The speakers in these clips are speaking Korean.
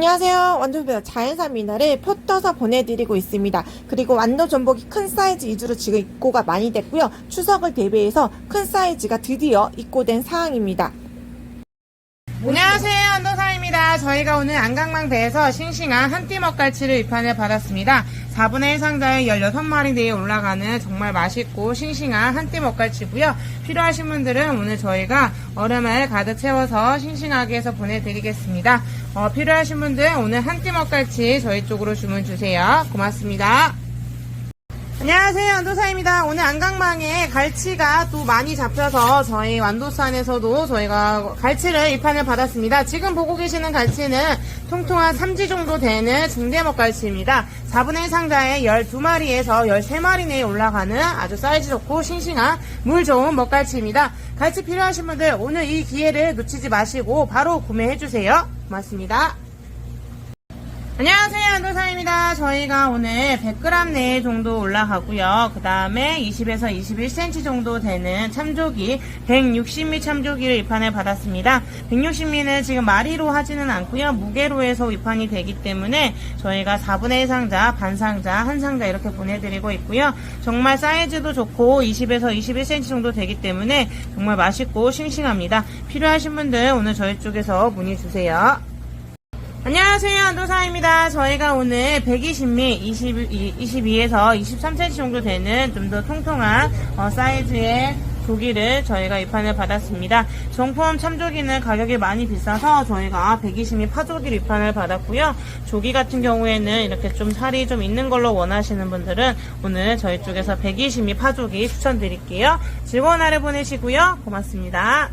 안녕하세요. 완도배 자연산 미나를 포 떠서 보내드리고 있습니다. 그리고 완도 전복이 큰 사이즈 위주로 지금 입고가 많이 됐고요. 추석을 대비해서 큰 사이즈가 드디어 입고된 상황입니다. 안녕하세요 안도사입니다 저희가 오늘 안강망대에서 싱싱한 한띠 먹갈치를 입판을 받았습니다. 4분의 1 상자에 16마리 내에 올라가는 정말 맛있고 싱싱한 한띠 먹갈치고요. 필요하신 분들은 오늘 저희가 얼음을 가득 채워서 싱싱하게 해서 보내드리겠습니다. 어, 필요하신 분들 오늘 한띠 먹갈치 저희 쪽으로 주문 주세요. 고맙습니다 안녕하세요 완도사입니다. 오늘 안강망에 갈치가 또 많이 잡혀서 저희 완도산에서도 저희가 갈치를 입판을 받았습니다. 지금 보고 계시는 갈치는 통통한 3지 정도 되는 중대먹 갈치입니다. 4분의 1 상자에 12마리에서 13마리 내에 올라가는 아주 사이즈 좋고 싱싱한 물 좋은 먹갈치입니다. 갈치 필요하신 분들 오늘 이 기회를 놓치지 마시고 바로 구매해주세요. 고맙습니다 안녕하세요 안도사입니다. 저희가 오늘 100g 내에 정도 올라가고요. 그 다음에 20에서 21cm 정도 되는 참조기 160미 참조기를 입판을 받았습니다. 160미는 지금 마리로 하지는 않고요. 무게로 해서 입판이 되기 때문에 저희가 4분의 1 상자 반 상자 한 상자 이렇게 보내드리고 있고요. 정말 사이즈도 좋고 20에서 21cm 정도 되기 때문에 정말 맛있고 싱싱합니다. 필요하신 분들 오늘 저희 쪽에서 문의 주세요 안녕하세요. 안도사입니다. 저희가 오늘 120미 22, 22에서 23cm 정도 되는 좀 더 통통한 어, 사이즈의 조기를 저희가 입판을 받았습니다. 정품 참조기는 가격이 많이 비싸서 저희가 120미 파조기를 입판을 받았고요. 조기 같은 경우에는 이렇게 좀 살이 좀 있는 걸로 원하시는 분들은 오늘 저희 쪽에서 120미 파조기 추천드릴게요. 즐거운 하루 보내시고요. 고맙습니다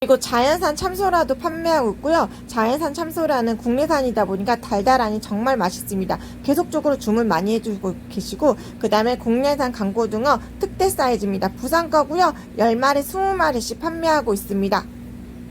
그리고 자연산 참소라도 판매하고 있고요. 자연산 참소라는 국내산이다 보니까 달달하니 정말 맛있습니다. 계속적으로 주문 많이 해주고 계시고 그 다음에 국내산 강고등어 특대 사이즈입니다. 부산 거고요. 10마리, 20마리씩 판매하고 있습니다.